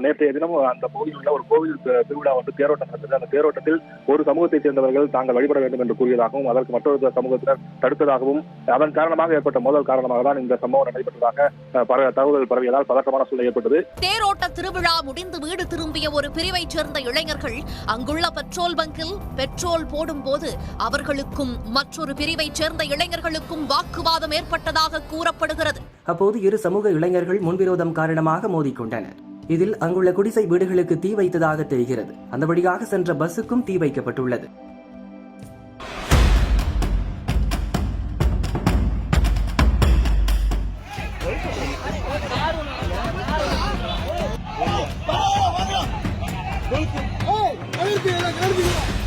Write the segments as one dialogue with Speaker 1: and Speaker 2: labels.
Speaker 1: நேற்றைய தினம் அந்த பகுதியில் உள்ள ஒரு கோவில் திருவிழா வந்து தேரோட்டம் நடந்தது. அந்த தேரோட்டத்தில் ஒரு சமூகத்தைச் சேர்ந்தவர்கள் தாங்கள் வழிபட வேண்டும் என்று கூறியதாகவும் அதற்கு மற்றொரு சமூகத்தினர் தடுத்ததாகவும் அதன் காரணமாக ஏற்பட்ட மோதல் காரணமாக தான் இந்த சம்பவம் நடைபெற்றதாக அஹ், பர- தகவல் பரவியதால் பதற்றமான சூழ்நிலை ஏற்பட்டது.
Speaker 2: தேரோட்ட திருவிழா முடிந்து வீடு திரும்பிய ஒரு பிரிவைச் சேர்ந்த இளைஞர்கள் அங்குள்ள பெட்ரோல் பங்கில் பெட்ரோல் போடும்போது அவர்களுக்கும் மற்றொரு பிரிவைச் சேர்ந்த இளைஞர்களுக்கும் வாக்குவாதம் ஏற்பட்டதாக கூறப்படுகிறது.
Speaker 3: அப்போது இரு சமூக இளைஞர்கள் முன்விரோதம் காரணமாக மோதிக்கொண்டனர். இதில் அங்குள்ள குடிசை வீடுகளுக்கு தீ வைத்ததாக தெரிகிறது அந்த வழியாக சென்ற பஸ்ஸுக்கும் தீ வைக்கப்பட்டுள்ளது
Speaker 2: புதுக்கோட்டை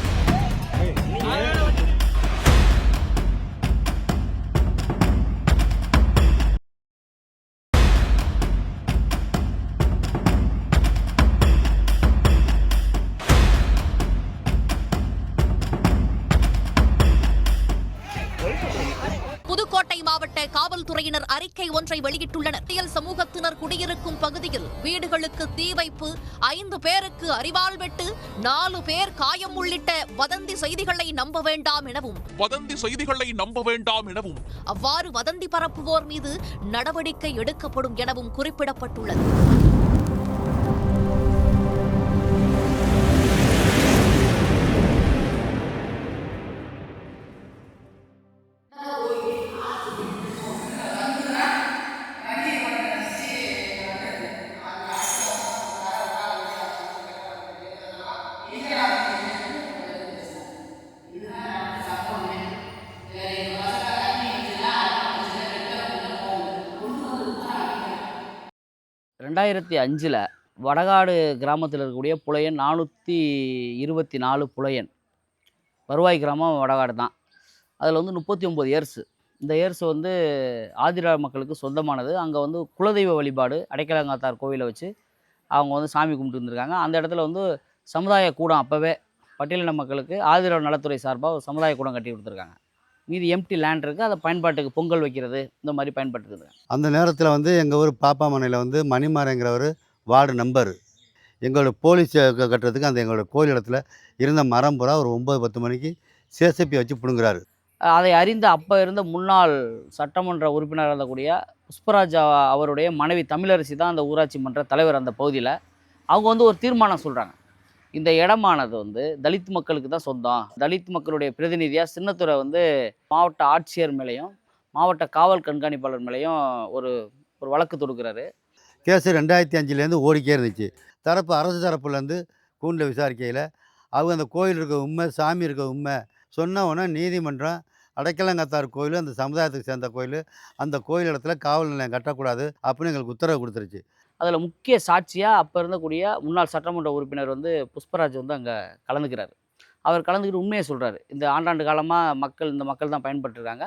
Speaker 2: ஒன்றை வெளியிட்டுள்ளனர் தியல் சமூகத்தினர் குடியிருக்கும் பகுதியில் வீடுகளுக்கு தீ வைப்பு ஐந்து பேருக்கு அரிவாள் வெட்டு நாலு பேர் காயம் உள்ளிட்ட வதந்தி செய்திகளை நம்ப வேண்டாம் எனவும்
Speaker 4: வதந்தி செய்திகளை நம்ப வேண்டாம் எனவும்
Speaker 2: அவ்வாறு வதந்தி பரப்புவோர் மீது நடவடிக்கை எடுக்கப்படும் எனவும் குறிப்பிடப்பட்டுள்ளது.
Speaker 5: ரெண்டாயிரத்தி அஞ்சில் வடகாடு கிராமத்தில் இருக்கக்கூடிய புலையன் நானூற்றி இருபத்தி நாலு புலையன். வருவாய் கிராமம் வடகாடு தான். அதில் வந்து முப்பத்தி ஒம்பது ஏர்ஸு இந்த ஏர்ஸ் வந்து ஆதிரா மக்களுக்கு சொந்தமானது. அங்கே வந்து குலதெய்வ வழிபாடு அடைக்கலங்காத்தார் கோவிலை வச்சு அவங்க வந்து சாமி கும்பிட்டு இருந்திருக்காங்க அந்த இடத்துல வந்து சமுதாய கூடம் அப்போவே பட்டியலின மக்களுக்கு ஆதிரா நலத்துறை சார்பாக ஒரு சமுதாய கூடம் கட்டி கொடுத்துருக்காங்க. மீதி எம்டி லேண்ட் இருக்குது அதை பயன்பாட்டுக்கு பொங்கல் வைக்கிறது இந்த மாதிரி பயன்பட்டுருக்குது
Speaker 6: அந்த நேரத்தில் வந்து எங்கள் ஊர் பாப்பாமனையில் வந்து மணிமாறங்கிறவர் வார்டு நம்பர் எங்களோட போலீஸ் கட்டுறதுக்கு அந்த எங்களோட கோயில் இடத்துல இருந்த மரம் பூரா ஒரு ஒம்பது பத்து மணிக்கு சேசப்பி வச்சு பிடுங்குறாரு.
Speaker 5: அதை அறிந்த அப்போ இருந்த முன்னாள் சட்டமன்ற உறுப்பினர் இருந்தக்கூடிய புஷ்பராஜ் அவ- அவருடைய மனைவி தமிழரசி தான் அந்த ஊராட்சி மன்ற தலைவர் அந்த பகுதியில். அவங்க வந்து ஒரு தீர்மானம் சொல்கிறாங்க இந்த இடமானது வந்து தலித் மக்களுக்கு தான் சொந்தம். தலித் மக்களுடைய பிரதிநிதியாக சின்னத்துறை வந்து மாவட்ட ஆட்சியர் மேலேயும் மாவட்ட காவல் கண்காணிப்பாளர் மேலேயும் ஒரு ஒரு வழக்கு தொடுக்கிறாரு.
Speaker 6: கேஸ் ரெண்டாயிரத்தி அஞ்சுலேருந்து ஓடிக்கே இருந்துச்சு. தரப்பு அரசு தரப்புலேருந்து கூண்டில் விசாரிக்கையில் அவங்க அந்த கோயில் இருக்க உண்மை சாமி இருக்க உண்மை சொன்ன உடனே நீதிமன்றம் அடைக்கலங்கத்தார் கோயில் அந்த சமுதாயத்துக்கு சேர்ந்த கோயில் அந்த கோயில் இடத்துல காவல் நிலையம் கட்டக்கூடாது அப்படின்னு எங்களுக்கு உத்தரவு கொடுத்துருச்சு.
Speaker 5: அதில் முக்கிய சாட்சியாக அப்போ இருந்தக்கூடிய முன்னாள் சட்டமன்ற உறுப்பினர் வந்து புஷ்பராஜ் வந்து அங்கே கலந்துக்கிறாரு. அவர் கலந்துக்கிட்டு உண்மையை சொல்கிறாரு இந்த ஆண்டாண்டு காலமாக மக்கள் இந்த மக்கள் தான் பயன்பட்டுருக்காங்க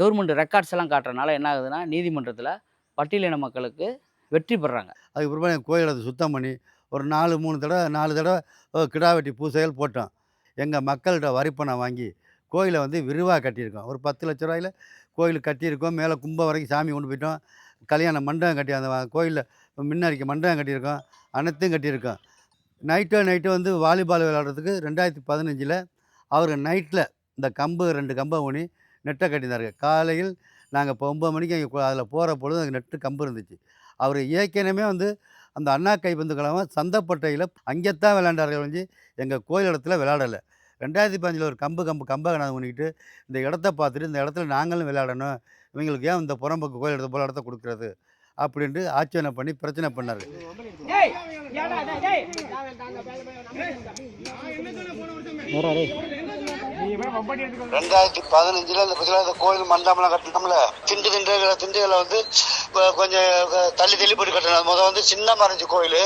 Speaker 5: கவர்மெண்ட் ரெக்கார்ட்ஸ் எல்லாம் காட்டுறதுனால என்ன ஆகுதுன்னா நீதிமன்றத்தில் பட்டியலின மக்களுக்கு வெற்றி பெறாங்க.
Speaker 6: அதுக்கப்புறமா எங்கள் கோயிலை சுத்தம் பண்ணி ஒரு நாலு மூணு தடவை நாலு தடவை கிடா வெட்டி பூசைகள் போட்டோம். எங்கள் மக்கள்கிட்ட வரிப்பணம் வாங்கி கோயிலை வந்து விரிவாக கட்டியிருக்கோம். ஒரு பத்து லட்ச ரூபாயில் கோயில் கட்டியிருக்கோம். மேலே கும்பம் வரைக்கும் சாமி கொண்டு போயிட்டோம் கல்யாண மண்டபம் கட்டி அந்த கோயிலில் முன்னாடிக்கு மண்டபம் கட்டியிருக்கோம் அனைத்தும் கட்டியிருக்கோம். நைட்டோ நைட்டு வந்து வாலிபால் விளையாடுறதுக்கு ரெண்டாயிரத்தி பதினஞ்சில் அவர் நைட்டில் இந்த கம்பு ரெண்டு கம்பை ஊனி நெட்டை கட்டியிருந்தாரு. காலையில் நாங்கள் இப்போ ஒம்பது மணிக்கு அங்கே அதில் போகிற பொழுது அங்கே நெட்டு கம்பு இருந்துச்சு. அவர் ஏற்கனவே வந்து அந்த அண்ணா கைப்பந்து கழகம் சந்தப்பட்டையில் அங்கேத்தான் விளையாண்டார்கள் வந்து எங்கள் கோயில் இடத்துல விளையாடலை. ரெண்டாயிரத்தி பதினஞ்சில் ஒரு கம்பு கம்பு கம்பை நான் பண்ணிக்கிட்டு இந்த இடத்த பார்த்துட்டு இந்த இடத்துல நாங்களும் விளையாடணும். இவங்களுக்கு ஏன் இந்த புறம்புக்கு கோயில் இடத்த போல் இடத்த கொடுக்குறது? அப்படின்ட்டு ஆட்சேபனை பண்ணி பிரச்சனை பண்ணார். ரெண்டாயிரத்தி பதினஞ்சில் இந்த இந்த கோயில் மண்டபம்லாம் கட்டணும்ல திண்டு திண்டுகளை திண்டுகளை வந்து கொஞ்சம் தள்ளி தள்ளி போட்டு கட்டணும் முதல் வந்து சின்ன மறைஞ்சு கோயில்.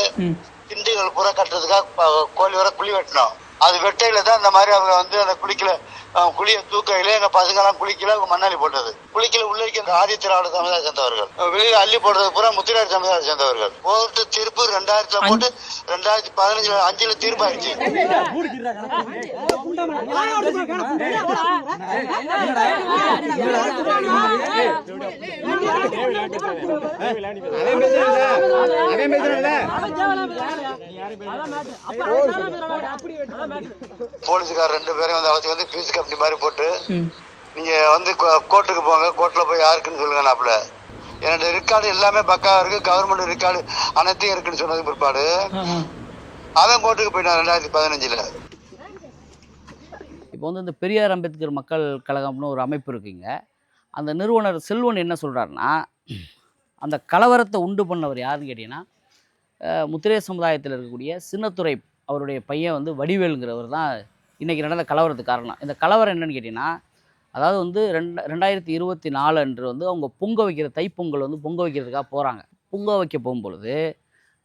Speaker 6: திண்டுகள் பூரா கட்டுறதுக்காக கோயில் வர குழி வெட்டணும் அது வெட்டையில தான் இந்த மாதிரி அவங்க வந்து அந்த குளிக்கல குழிய தூக்கையில எங்க பசங்க எல்லாம் குளிக்கல மண்ணாளி போட்டது. குளிக்கல உள்ள இருக்க ஆதி திராவிட சமுதாயம் சேர்ந்தவர்கள். வெளியில அள்ளி போடுறது பூரா முத்திராஜ் சமுதாயம் சேர்ந்தவர்கள். கோர்ட்டு தீர்ப்பு ரெண்டாயிரத்துல போட்டு ரெண்டாயிரத்தி பதினஞ்சுல அஞ்சுல தீர்ப்பாயிடுச்சு
Speaker 7: என்னடா
Speaker 6: போலீஸ்கார் ரெண்டு பேரும் வந்து அவசி வந்து பீஸ் கம்பெனி மாதிரி போட்டு நீங்க வந்து கோர்ட்டுக்கு போங்க கோர்ட்ல போய் யாருக்குன்னு சொல்லுங்க நாப்புல என்னோட ரெக்கார்டு எல்லாமே பக்காவா இருக்கு கவர்மெண்ட் ரெக்கார்டு அனைத்தையும் இருக்குன்னு சொன்னது பிற்பாடு. அவன் கோர்ட்டுக்கு போயிட்டான் ரெண்டாயிரத்தி பதினஞ்சுல.
Speaker 5: இப்போ வந்து இந்த பெரியார் அம்பேத்கர் மக்கள் கழகம்னு ஒரு அமைப்பு இருக்குங்க. அந்த நிறுவனர் செல்வன் என்ன சொல்கிறாருன்னா அந்த கலவரத்தை உண்டு பண்ணவர் யாருன்னு கேட்டிங்கன்னா அஹ், முத்திரைய சமுதாயத்தில் இருக்கக்கூடிய சின்னத்துறை அவருடைய பையன் வந்து வடிவேலுங்கிறவர் தான் இன்றைக்கி நடந்த கலவரத்துக்கு காரணம். இந்த கலவரம் என்னென்னு கேட்டிங்கன்னா அதாவது வந்து ரெண்டு ரெண்டாயிரத்தி இருபத்தி நாலு அன்று வந்து அவங்க பொங்க வைக்கிற தைப்பொங்கல் வந்து பொங்க வைக்கிறதுக்காக போகிறாங்க பொங்க வைக்க போகும்பொழுது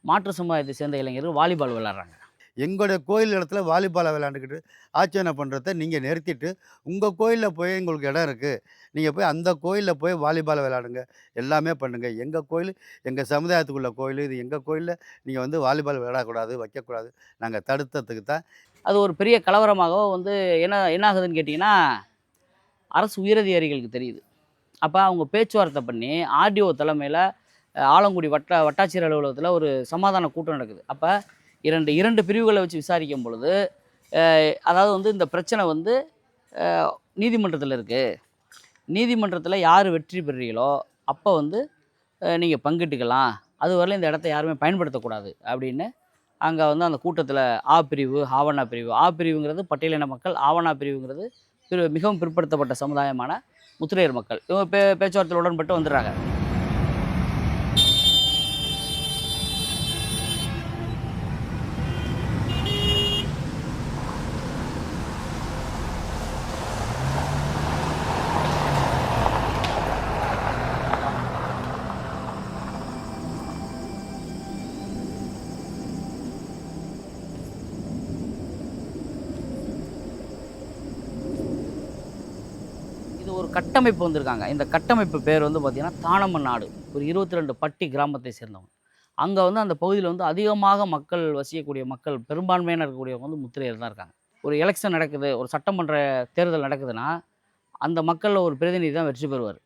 Speaker 5: மாற்று சமுதாயத்தை சேர்ந்த இளைஞர்கள் வாலிபால் விளாட்றாங்க
Speaker 6: எங்களுடைய கோயில் இடத்துல வாலிபாலை விளையாண்டுக்கிட்டு ஆச்சரணை பண்ணுறத நீங்கள் நிறுத்திட்டு உங்கள் கோயிலில் போய் உங்களுக்கு இடம் இருக்குது நீங்கள் போய் அந்த கோயிலில் போய் வாலிபாலை விளையாடுங்க. எல்லாமே பண்ணுங்கள் எங்கள் கோயில் எங்கள் சமுதாயத்துக்குள்ள கோயில் இது எங்கள் கோயிலில் நீங்கள் வந்து வாலிபால் விளையாடக்கூடாது வைக்கக்கூடாது. நாங்கள் தடுத்ததுக்கு தான்.
Speaker 5: அது ஒரு பெரிய கலவரமாகவோ வந்து என்ன என்ன ஆகுதுன்னு கேட்டிங்கன்னா அரசு உயரதிகாரிகளுக்கு தெரியுது. அப்போ அவங்க பேச்சுவார்த்தை பண்ணி ஆர்டிஓ தலைமையில் ஆலங்குடி வட்ட வட்டாட்சியர் அலுவலகத்தில் ஒரு சமாதான கூட்டம் நடக்குது. அப்போ இரண்டு இரண்டு பிரிவுகளை வச்சு விசாரிக்கும் பொழுது அதாவது வந்து இந்த பிரச்சனை வந்து நீதிமன்றத்தில் இருக்குது நீதிமன்றத்தில் யார் வெற்றி பெறுறீங்களோ அப்போ வந்து நீங்கள் பங்கிட்டுக்கலாம். அது வரல இந்த இடத்த யாருமே பயன்படுத்தக்கூடாது அப்படின்னு அங்கே வந்து அந்த கூட்டத்தில் ஆ பிரிவு ஆவணா பிரிவு. ஆ பிரிவுங்கிறது பட்டியலின மக்கள் ஆவணா பிரிவுங்கிறது பிற மிகவும் பிற்படுத்தப்பட்ட சமுதாயமான முத்திரையர் மக்கள். இவங்க பே பேச்சுவார்த்தையில் உடன்பட்டு வந்துடுறாங்க. கட்டமைப்பு வந்திருக்காங்க. இந்த கட்டமைப்பு பேர் வந்து பார்த்திங்கன்னா தானமன் நாடு ஒரு இருபத்தி ரெண்டு பட்டி கிராமத்தை சேர்ந்தவங்க. அங்கே வந்து அந்த பகுதியில் வந்து அதிகமாக மக்கள் வசிக்கக்கூடிய மக்கள் பெரும்பான்மையான இருக்கக்கூடியவங்க வந்து முத்திரையர் தான் இருக்காங்க. ஒரு எலெக்ஷன் நடக்குது ஒரு சட்டமன்ற தேர்தல் நடக்குதுன்னா அந்த மக்களில் ஒரு பிரதிநிதி தான் வெற்றி பெறுவார்.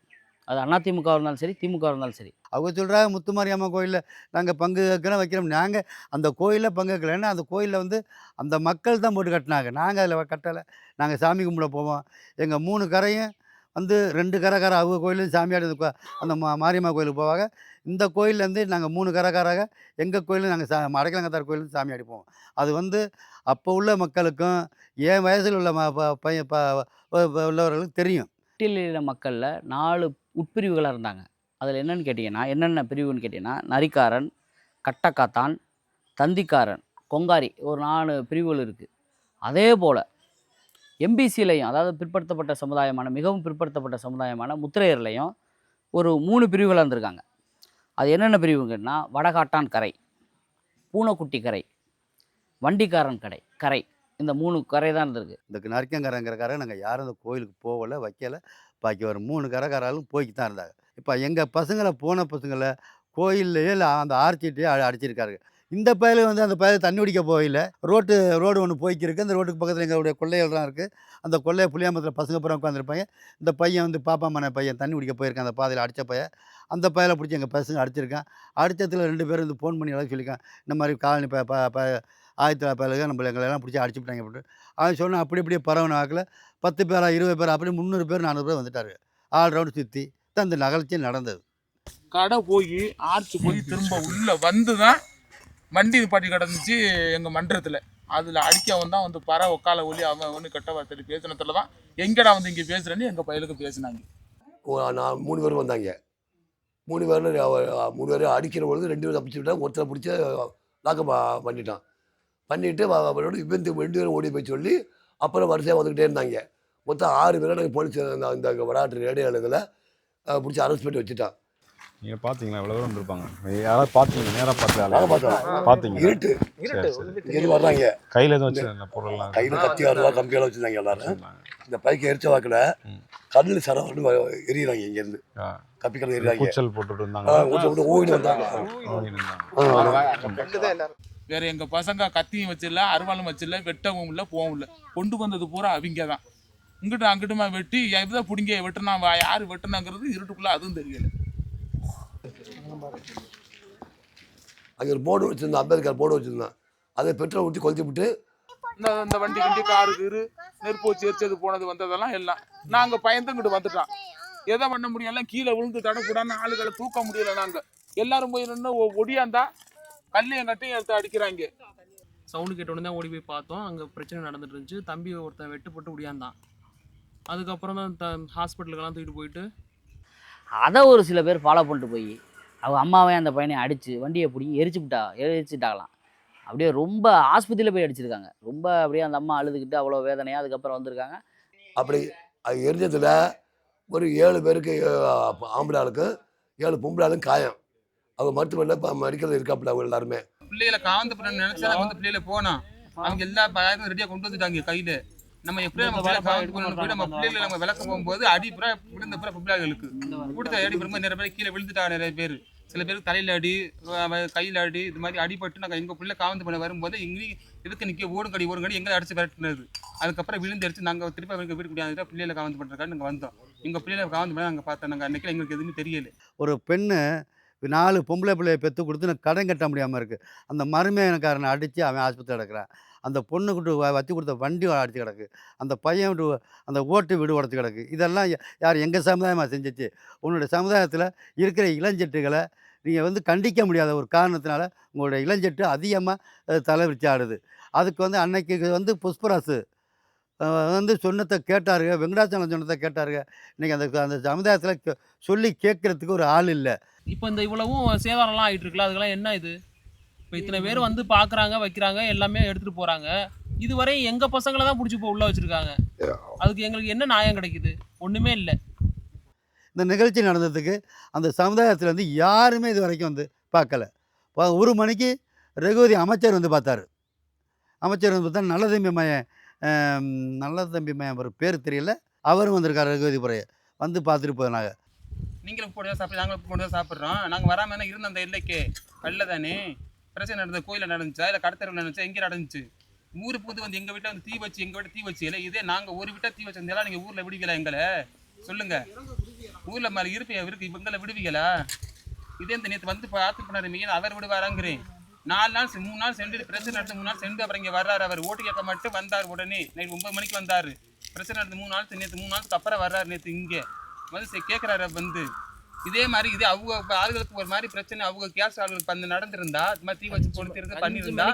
Speaker 5: அது அதிமுக இருந்தாலும் சரி திமுக இருந்தாலும் சரி.
Speaker 6: அவங்க சொல்கிறாங்க முத்துமாரியம்மா கோயிலில் நாங்கள் பங்கு வைக்கிறோம் வைக்கிறோம். நாங்கள் அந்த கோயிலில் பங்கு வைக்கலைன்னா அந்த கோயிலில் வந்து அந்த மக்கள் தான் போட்டு கட்டினாங்க. நாங்கள் அதில் கட்டலை. நாங்கள் சாமி கும்பிட போவோம். எங்கள் மூணு கரையும் வந்து ரெண்டு கரகார அவங்க கோயிலும் சாமியாடி கோ- அந்த மா மாரியம்மா கோயிலுக்கு போவாங்க. இந்த கோயிலேருந்து நாங்கள் மூணு கரகாராக எங்கள் கோயிலும் நாங்கள் சா அடைக்கலங்கத்தார் கோயிலும் சாமி அடிப்போம் அது வந்து அப்போ உள்ள மக்களுக்கும் என் வயசில் உள்ள ம பையன் ப உள்ளவர்களுக்கு தெரியும்.
Speaker 5: பட்டியலின மக்களில் நாலு உட்பிரிவுகளாக இருந்தாங்க. அதில் என்னன்னு கேட்டிங்கன்னா என்னென்ன பிரிவுன்னு கேட்டிங்கன்னா நரிக்காரன் கட்டக்காத்தான் தந்திக்காரன் கொங்காரி ஒரு நாலு பிரிவுகள் இருக்குது அதே போல் எம்பிசிலையும் அதாவது பிற்படுத்தப்பட்ட சமுதாயமான மிகவும் பிற்படுத்தப்பட்ட சமுதாயமான முத்திரையர்லையும் ஒரு மூணு பிரிவுகளாக இருந்திருக்காங்க. அது என்னென்ன பிரிவுங்கன்னா வடகாட்டான் கரை பூனைக்குட்டி கரை வண்டிக்காரன் கடை கரை. இந்த மூணு கரை தான் இருந்திருக்கு.
Speaker 6: இந்த கரை நாங்கள் யாரும் அந்த கோயிலுக்கு போகலை வைக்கலை. பாக்கி ஒரு மூணு கரைக்காராலும் போய்க்கு தான் இருந்தாங்க. இப்போ எங்கள் பசங்களை போன பசங்களை கோயில்லையே இல்லை அந்த ஆர்ச்சிட்டையே அடிச்சிருக்காரு இந்த பயல வந்து அந்த பயல தண்ணி குடிக்க போகல ரோட்டு ரோடு ஒன்று போய்க்கிருக்கு. அந்த ரோட்டுக்கு பக்கத்தில் எங்களுடைய கொள்ளைகள்லாம் இருக்குது அந்த கொள்ளைய புளியாமத்தில் பசங்க பூரா உட்காந்துருப்பாங்க இந்த பையன் வந்து பாப்பா மன பையன் தண்ணி குடிக்க போயிருக்கான். அந்த பாதையில் அடித்த பையன். அந்த பயலை பிடிச்சி எங்கள் பசங்க அடிச்சிருக்கான். அடித்ததில் ரெண்டு பேரும் வந்து ஃபோன் பண்ணி எல்லாம் சொல்லியிருக்கான் இந்த மாதிரி காலனி ப ப ஆயிரத்தி பயலுக நம்மளை எங்களெல்லாம் பிடிச்சி அடிச்சுட்டாங்க அப்படின்ட்டு. அவன் சொன்னால் அப்படி இப்படியே பரவன வாக்கில் பத்து பேரா இருபது பேர் அப்படி முந்நூறு பேர் நானூறு பேர் வந்துட்டாரு. ஆல் ரவுண்ட் சுற்றி தான் இந்த நிகழ்ச்சி நடந்தது.
Speaker 7: கடை போய் ஆர்ச்சி போய் திரும்ப உள்ளே வந்து தான் வண்டி பாட்டி கிடந்துச்சு எங்கள் மன்றத்தில். அதில் அடிக்கவன் தான் வந்து பற உக்கால ஒலி அவன் ஒன்று கெட்ட வார்த்தை பேசினத்துல தான் எங்கடா வந்து இங்கே பேசுகிறேன்னு எங்கள் பயலுக்கு பேசினாங்க.
Speaker 8: நான் மூணு பேரும் வந்தாங்க. மூணு பேரில் மூணு பேரும் அடிக்கிற பொழுது ரெண்டு பேரும் தப்பிச்சுட்டான் ஒருத்தரை பிடிச்சி லாக்கம் பண்ணிட்டான். பண்ணிவிட்டு அவரோட இவன் ரெண்டு பேரும் ஓடி போய் சொல்லி அப்புறம் வரிசையாக வந்துக்கிட்டே இருந்தாங்க. மொத்தம் ஆறு பேரை நாங்கள் போலீஸ் அந்த இந்த வடாட்டு ரேடியோ இதில் பிடிச்சி அரெஸ்ட் பண்ணி வச்சுட்டான்.
Speaker 9: நீங்க பாத்தீங்களா? இவ்வளவு தூரம் இருப்பாங்க யாராவது பாத்தீங்க நேரா பார்த்து
Speaker 8: பார்த்தோம்
Speaker 9: பாத்தீங்க
Speaker 8: இருட்டு. இங்கேருந்து வர்றாங்க
Speaker 9: கையில எதுவும் வச்சு பொருள்லாம்.
Speaker 8: கையில் கத்தி ஆறுவா கம்பியெல்லாம் வச்சுருந்தாங்க எல்லாரும்.
Speaker 9: வச்சிருந்தாங்க.
Speaker 8: இந்த பைக்கை எரிச்ச வாக்கில். கண்ணில் சரம் எரியுறாங்க இங்கேருந்து.
Speaker 9: ஆ.
Speaker 8: கப்பி கலந்து எரியுறாங்க.
Speaker 9: கூச்சல் போட்டுட்டு இருந்தாங்க
Speaker 8: ஊட்ட விட்டு ஓடிட்டு வந்தாங்க.
Speaker 7: வேற எங்கள் பசங்க கத்தியும் வச்சில்ல அருவாளும் வச்சில்ல வெட்டவும் இல்லை போகவும் இல்லை. கொண்டு வந்தது பூரா அவங்க தான். இங்கிட்டு அங்கிட்டுமா வெட்டி எதை பிடிங்க வெட்டுனா யார் வெட்டுனாங்கிறது இருட்டுக்குள்ளே அதுவும் தெரியல.
Speaker 8: அங்கே ஒரு போர்டு வச்சுருந்தோம் அம்பேத்கர் போர்டு வச்சுருந்தோம் அதை பெட்ரோல் ஊற்றி கொளுத்தி விட்டு
Speaker 7: இந்த இந்த வண்டி வண்டி காரு கீரு நெருப்பு வச்சு எரிச்சது போனது வந்ததெல்லாம் எல்லாம். நாங்கள் பயந்துங்கிட்டு வந்துட்டோம். எதை பண்ண முடியும்? எல்லாம் கீழே விழுந்து தடக்கூடாது ஆளுகளை தூக்க முடியல நாங்கள் எல்லாரும் போய் நின்று ஒடியாந்தா கல்லையும் கட்டையும் எடுத்து அடிக்கிறாங்க.
Speaker 10: சவுண்டு கேட்ட உடனே தான் ஓடி போய் பார்த்தோம். அங்கே பிரச்சனை நடந்துட்டு இருந்துச்சு. தம்பி ஒருத்தன் வெட்டுப்பட்டு ஒடியாந்தான். அதுக்கப்புறம் தான் த ஹாஸ்பிட்டலுக்கெல்லாம் தூக்கிட்டு போயிட்டு
Speaker 5: அதை ஒரு சில பேர் ஃபாலோ பண்ணிட்டு போய் அவங்க அம்மாவே அந்த பையனை அடித்து வண்டியை பிடிங்கி எரிச்சு விட்டா எரிச்சுட்டாங்களாம். அப்படியே ரொம்ப ஆஸ்பத்திரியில் போய் அடிச்சிருக்காங்க. ரொம்ப அப்படியே அந்த அம்மா அழுதுகிட்டு அவ்வளோ வேதனையாக அதுக்கப்புறம் வந்திருக்காங்க.
Speaker 8: அப்படி அது எரிஞ்சதில் ஒரு ஏழு பேருக்கு ஆம்பளை ஆளுக்கு ஏழு பொம்பளை ஆளுக்கு காயம். அவங்க மருத்துவமனையில் இப்போ மெடிக்கல் இருக்காப்புல அவங்க எல்லாருமே.
Speaker 7: பிள்ளைகளை காந்து பண்ண நினைச்சா வந்து பிள்ளைகளை போனோம் அவங்க எல்லா ரெடியாக கொண்டு வந்துட்டாங்க கையில. நம்ம எப்படி நம்ம போய் நம்ம பிள்ளைகளை நம்ம விளக்க போகும்போது அடி புறா விழுந்த புறா பிள்ளைகளுக்கு கொடுத்த அடி பெரும்போது நிறைய பேர் கீழே விழுந்துட்டாங்க நிறைய பேர். சில பேருக்கு தலையில அடி கையில அடி இது மாதிரி அடிபட்டு நாங்கள் எங்க பிள்ளை காவந்து பண்ண வரும்போது எங்கேயும் எதுக்கு நிக்க ஓடுங்கடி ஓடுங்கடி எங்களை அடிச்சு விரட்டினது. அதுக்கப்புறம் விழுந்து அடிச்சு நாங்கள் திருப்பி அவங்க வீட்டு குடியாந்துட்டு பிள்ளைகளை காவந்து பண்ணுறதுக்காக நாங்கள் வந்தோம். எங்க பிள்ளைகளை காவந்து பண்ண நாங்கள் பார்த்தோம். நாங்கள் அன்னைக்கு எங்களுக்கு எதுவுமே தெரியல.
Speaker 6: ஒரு பெண்ணு நாலு பொம்பளை பிள்ளைய பெற்று கொடுத்து நான் கடன் கட்ட முடியாமல் இருக்குது அந்த மருமையனக்காரனை அடித்து அவன் ஆஸ்பத்திரி கிடக்கிறான். அந்த பொண்ணுக்கிட்டு வச்சு கொடுத்த வண்டி அடித்து கிடக்கு. அந்த பையன் விட்டு அந்த ஓட்டு வீடு உடச்சி கிடக்கு. இதெல்லாம் யார் எங்கள் சமுதாயமாக செஞ்சிச்சு? உன்னுடைய சமுதாயத்தில் இருக்கிற இளஞ்செட்டுகளை நீங்கள் வந்து கண்டிக்க முடியாத ஒரு காரணத்தினால உங்களுடைய இளஞ்செட்டு அதிகமாக தலைவிரிச்சாடுது அதுக்கு வந்து அன்னைக்கு வந்து புஷ்பராசு வந்து சொன்னதை கேட்டாருங்க. வெங்கடாச்சலம் சொன்னதை கேட்டாருங்க. இன்றைக்கி அந்த அந்த சமுதாயத்தில் சொல்லி கேட்குறதுக்கு ஒரு ஆள் இல்லை.
Speaker 10: இப்போ இந்த இவ்வளவும் சேதாரம்லாம் ஆகிட்டு இருக்குல்ல அதுக்கெல்லாம் என்ன இது? இப்போ இத்தனை பேர் வந்து பார்க்குறாங்க வைக்கிறாங்க எல்லாமே எடுத்துகிட்டு போகிறாங்க இதுவரை எங்கள் பசங்களை தான் பிடிச்சி இப்போ உள்ளே வச்சுருக்காங்க. அதுக்கு எங்களுக்கு என்ன நியாயம் கிடைக்குது? ஒன்றுமே இல்லை.
Speaker 6: இந்த நிகழ்ச்சி நடந்ததுக்கு அந்த சமுதாயத்தில் வந்து யாருமே இது வரைக்கும் வந்து பார்க்கல ஒரு மணிக்கு ரகுவதி அமைச்சர் வந்து பார்த்தாரு. அமைச்சர் வந்து பார்த்தா நல்ல தம்பி மயன் நல்ல தம்பி அவர் பேர் தெரியல. அவரும் வந்திருக்காரு ரகுவதி புறைய. வந்து பார்த்துட்டு போனாங்க
Speaker 7: நீங்களும் போட்டு தான் சாப்பிட்டு நாங்களும் போட்டு தான் சாப்பிட்றோம். நாங்கள் வராமல் என்ன இருந்த அந்த எல்லைக்கு? கல்ல தானே? பிரச்சனை நடந்த கோயிலில் நடந்துச்சா? இல்லை கடத்தரவில் நடந்துச்சா? எங்கே நடந்துச்சு? ஊர் புது வந்து எங்கள் வீட்டில் வந்து தீ வச்சு எங்கள் வீட்டில் தீ வச்சு. இல்லை இதே நாங்கள் ஒரு வீட்டை தீ வச்சிருந்தாலும் நீங்கள் ஊரில் விடுவீங்களா எங்களை? சொல்லுங்க. ஊரில் மேலே இருப்பீங்க இருக்கு இவங்களை விடுவீங்களா இதே இந்த நேற்று வந்து பார்த்து பண்ணாரு மீன் அவர் விடுவாராங்கிறேன். நாலு நாள் மூணு நாள் சென்று பிரச்சனை நடந்து மூணு நாள் சென்று அப்புறம் இங்கே வர்றாரு அவர். ஓட்டு கேட்க மட்டும் வந்தார் உடனே. நைட் ஒன்பது மணிக்கு வந்தார். பிரச்சனை நடந்து மூணு நாள் நேற்று மூணு நாளுக்கு அப்புறம் வர்றாரு நேற்று இங்கே. வந்து கேட்குறாரு வந்து. இதே மாதிரி இதே அவங்க ஆளுகளுக்கு ஒரு மாதிரி பிரச்சனை. அவங்க கேஸ் ஆளுகளுக்கு வந்து நடந்திருந்தா இது மாதிரி தீ வச்சு கொடுத்து இருந்து பண்ணியிருந்தா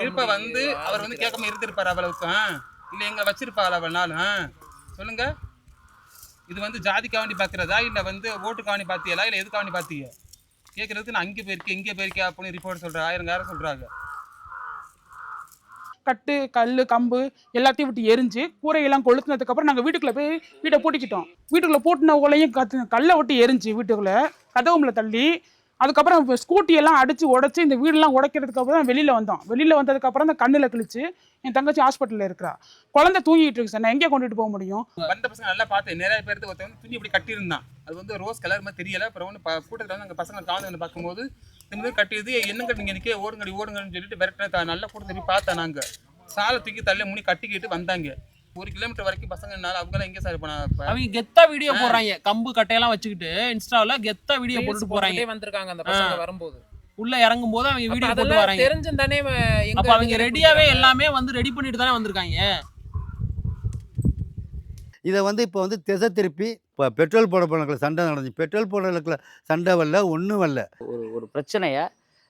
Speaker 7: திருப்ப வந்து அவர் வந்து கேட்காம இருந்திருப்பாரு அவ்வளவுக்கு? இல்ல எங்க வச்சிருப்பாள் அவள் நாள்? சொல்லுங்க. இது வந்து ஜாதிக்காவண்டி பார்க்கறதா இல்ல வந்து ஓட்டுக்காவண்டி பார்த்தியலா இல்ல எதுக்காவண்டி பார்த்தீங்க கேட்குறதுக்கு நான் அங்கே போயிருக்கேன் இங்கே போயிருக்கேன் அப்படின்னு ரிப்போர்ட் சொல்கிறேன் ஆயிரம் யாரும் சொல்கிறாங்க
Speaker 11: கட்டு கல் கம்பு எல்லாத்தையும் விட்டு எரிஞ்சு கூரையெல்லாம் கொளுத்துனதுக்கப்புறம் நாங்கள் வீட்டுக்குள்ளே போய் வீட்டை பூட்டிக்கிட்டோம். வீட்டுக்குள்ளே பூட்டின உலையும் கத்து கல்லை விட்டு எரிஞ்சு வீட்டுக்குள்ளே கதவுமில் தள்ளி அதுக்கப்புறம் இப்போ ஸ்கூட்டி எல்லாம் அடித்து உடச்சி இந்த வீடெல்லாம் உடைக்கிறதுக்கு அப்புறம் தான் வெளியில் வந்தோம். வெளியில் வந்ததுக்கப்புறம் தான் கண்ணில் கிழிச்சு என் தங்கச்சி ஹாஸ்பிட்டலில் இருக்கிறா. குழந்தை தூங்கிட்டு இருக்கு சார். நான் எங்கே கொண்டுட்டு போக முடியும்?
Speaker 7: வந்த பசங்க நல்லா பார்த்து நிறைய பேருக்கு ஒருத்தவங்க துணி இப்படி கட்டியிருந்தான் அது வந்து ரோஸ் கலர் மாதிரி தெரியல. அப்புறம் வந்து கூட்டத்தில் வந்து அங்கே பசங்க காலந்து பார்க்கும்போது இந்த மாதிரி கட்டியது என்னங்க கட்டிங்க நிற்க ஓடுங்கடி ஓடுங்கன்னு சொல்லிட்டு விரட்டின நல்லா கூட்டத்தை போய் பார்த்தேன் நாங்கள் சாலை தூக்கி தள்ளி முனி கட்டிக்கிட்டு வந்தாங்க. ஒரு கிலோமீட்டர் வரைக்கும் பசங்கனால அவங்க எங்கே சார் போனா
Speaker 10: அவங்க கெத்தா வீடியோ போடுறாங்க. கம்பு கட்டையெல்லாம் வச்சுக்கிட்டு இன்ஸ்டாவில் கெத்தா வீடியோ போட்டுட்டு போறாங்க.
Speaker 12: வந்திருக்காங்க அந்த
Speaker 10: பசங்க
Speaker 12: வரும்போது.
Speaker 10: உள்ள இறங்கும் போது அவங்க வீடியோ போட்டு வராங்க.
Speaker 12: தெரிஞ்சும் தானே
Speaker 10: அப்ப அவங்க ரெடியாவே எல்லாமே வந்து ரெடி பண்ணிட்டு தானே வந்திருக்காங்க.
Speaker 6: இதை வந்து இப்போ வந்து திசை திருப்பி இப்போ பெட்ரோல் போட போனக்குள்ள சண்டை நடந்துச்சு. பெட்ரோல் போடுறதுக்குள்ள சண்டை வரல ஒன்றும் வரல.
Speaker 5: ஒரு ஒரு பிரச்சனையை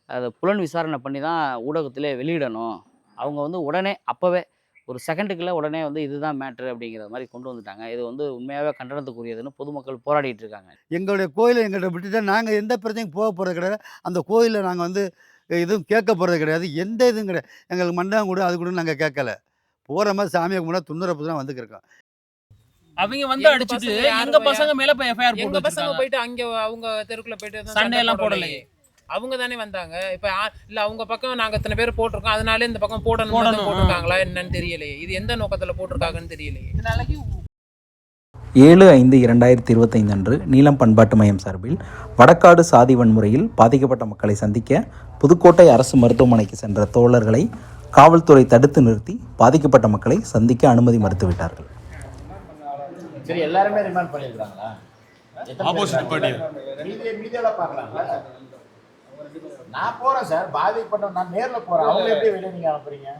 Speaker 5: அதை புலன் விசாரணை பண்ணி தான் ஊடகத்திலே வெளியிடணும். அவங்க வந்து உடனே அப்போவே ஒரு செகண்டுக்குள்ள உடனே வந்து இதுதான் மேட்ரு அப்படிங்கிற மாதிரி கொண்டு வந்துட்டாங்க. இது வந்து உண்மையாகவே கண்டனத்துக்குரியதுன்னு பொதுமக்கள் போராடிட்டு இருக்காங்க.
Speaker 6: எங்களுடைய கோயிலை எங்கள்கிட்ட விட்டுட்டா நாங்கள் எந்த பிரச்சனைக்கும் போக போகிறது கிடையாது. அந்த கோயிலில் நாங்கள் வந்து எதுவும் கேட்க போகிறது கிடையாது. எந்த இதுவும் கிடையாது. எங்களுக்கு மண்டபம் கூட அது கூட நாங்கள் கேட்கல. போகிற மாதிரி சாமியை கூட துண்டுறப்பு தான் வந்துக்கிருக்கோம்
Speaker 10: அவங்க வந்து அடிச்சிட்டு எங்க பசங்க மேல போய் எஃப்ஐஆர் போட்டு
Speaker 12: பசங்க. போயிட்டு அங்க அவங்க தெருக்குள்ள போயிட்டு
Speaker 10: சண்டை எல்லாம்
Speaker 12: போடலையே. அவங்க தானே வந்தாங்க. இப்ப இல்ல அவங்க பக்கம் நாங்க இத்தனை பேர் போட்டிருக்கோம். அதனால இந்த பக்கம் போடணும் போட்டிருக்காங்களா என்னன்னு தெரியலையே. இது எந்த நோக்கத்துல போட்டிருக்காங்கன்னு தெரியலையே.
Speaker 13: ஏழு ஐந்து இரண்டாயிரத்தி இருபத்தைந்து அன்று நீலம் பண்பாட்டு மையம் சார்பில் வடக்காடு சாதி வன்முறையில் பாதிக்கப்பட்ட மக்களை சந்திக்க புதுக்கோட்டை அரசு மருத்துவமனைக்கு சென்ற தோழர்களை காவல்துறை தடுத்து நிறுத்தி பாதிக்கப்பட்ட மக்களை சந்திக்க அனுமதி மறுத்துவிட்டார்கள்.
Speaker 5: சரி எல்லாருமே ரிமாண்ட் பண்ணியிருக்காங்களா
Speaker 9: ஆப்போசிட் பார்ட்டி
Speaker 14: நான் போகிறேன் சார். பாதிக்கப்பட்ட நான் நேரில் போகிறேன் அவங்க எப்படி வெளியே நீங்கள் அனுப்புறீங்க?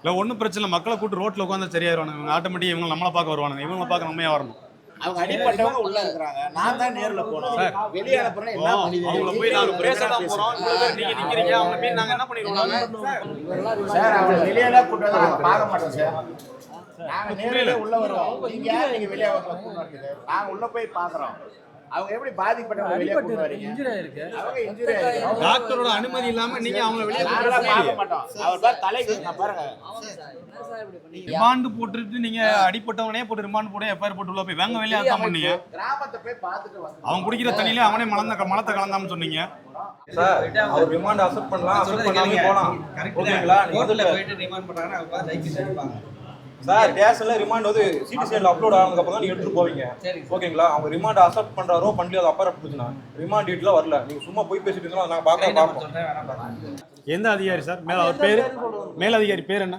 Speaker 9: இல்லை ஒன்றும் பிரச்சனை இல்லை. மக்களை கூட்டு ரோட்டில் உட்காந்து சரியாயிருவாங்க இவங்க ஆட்டோமேட்டிக் இவங்க நம்மளை பார்க்க வருவானுங்க. இவங்களை பார்க்க நம்ம ஏன் வரணும்?
Speaker 14: அவங்க அடிப்பட்டவங்க உள்ள இருக்கிறாங்க. நான் தான் நேரில் போனோம்
Speaker 9: சார்,
Speaker 14: வெளியே அனுப்புறேன் என்ன?
Speaker 9: அவங்கள போய்
Speaker 14: நீங்க
Speaker 9: பேச தான்
Speaker 14: பேசுங்க.
Speaker 9: போகிறோம் இவ்வளோ பேர் நீங்கள் நிற்கிறீங்க அவங்கள மீறி நாங்கள் என்ன பண்ணிடுவோம்
Speaker 14: சார் அவங்க வெளியெல்லாம் கூட்டு வந்து பார்க்க மாட்டோம் சார். நாங்கள் நேரில் உள்ள வருவோம். நீங்க யார்? நீங்க வெளியே நாங்கள் உள்ள போய் பார்க்குறோம். அவங்க எப்படி பாதிப்பட்டவங்க வெளியே கூட்டு வரீங்க? அவங்க இன்ஜுரி ஆயிருக்கு.
Speaker 9: டாக்டரோட அனுமதி இல்லாம நீங்க அவங்கள வெளியே
Speaker 14: நாங்களாம் பார்க்க மாட்டோம். அவர் பாரு தலைக்கு நான் பாருங்க.
Speaker 9: ரிமாண்ட் போட்டுட்டு நீங்க அடிப்பட்டவனே போட்டு ரிமாண்ட் போட்டு எஃப்ஐஆர் போட்டு உள்ள போய் வேங்க வெளியே அதான் பண்ணீங்க
Speaker 14: கிராமத்தை போய் பார்த்துட்டு வந்து
Speaker 9: அவன் குடிக்கிற தண்ணியில அவனே மலந்த மலத்தை கலந்தான்னு சொன்னீங்க.
Speaker 15: சார் அவர் ரிமாண்ட் அக்செப்ட் பண்ணலாம். அக்செப்ட் பண்ணாம போலாம். ஓகேங்களா? நீங்க
Speaker 16: போயிட்டு ரிமாண்ட் பண்றாங்கன்னா அவங்க பார்த்து லைக் அடிப்பாங்க
Speaker 15: சார் கேஸ்ல ரிமாண்ட் வந்து சிடி சைடில் அப்லோட் ஆனதுக்கு அப்புறம் தான் நீங்க எடுத்துட்டு போவீங்க. ஓகேங்களா? அவங்க ரிமாண்ட் அக்செப்ட் பண்றாரோ பண்ணலையோ அது அப்புறம் போச்சுன்னா ரிமாண்ட் டீட்ல வரல. நீங்க சும்மா போய் பேசிட்டு இருந்தாலும் நாங்க பார்க்க பார்ப்போம்.
Speaker 9: எந்த அதிகாரி சார்? மேல அவர் பேர்? மேல் அதிகாரி பேர் என்ன?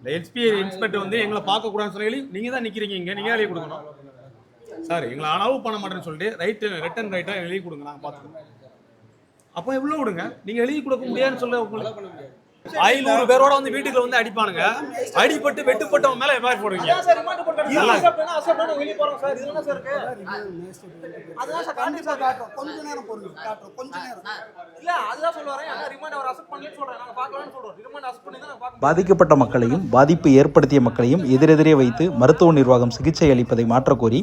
Speaker 9: இந்த எஸ்பி இன்ஸ்பெக்டர் வந்து எங்களை பார்க்க கூடாதுன்னு சொல்லி நீங்க தான் நிக்கிறீங்க இங்க. நீங்க எழுதி கொடுக்கணும். சார் எங்களை அலோவ் பண்ண மாட்டேன்னு சொல்லிட்டு ரைட்டு ரிட்டன் ரைட்டா எழுதி கொடுங்க. நாங்க பார்த்துக்கோங்க அப்போ எவ்வளோ விடுங்க நீங்க எழுதி கொடுக்க முடியாதுன்னு சொல்ல உங்களுக்கு ஐநூறு பேரோட வந்து வீட்டுக்குள்ள வந்து அடிப்பானுங்க. அடிபட்டு வெட்டுப்பட்டவன் மேல எஃப்ஐஆர் போடுவீங்க.
Speaker 13: பாதிக்கப்பட்ட மக்களையும் பாதிப்பு ஏற்படுத்திய மக்களையும் எதிரெதிரே வைத்து மருத்துவ நிர்வாகம் சிகிச்சை அளிப்பதை மாற்றக்கோரி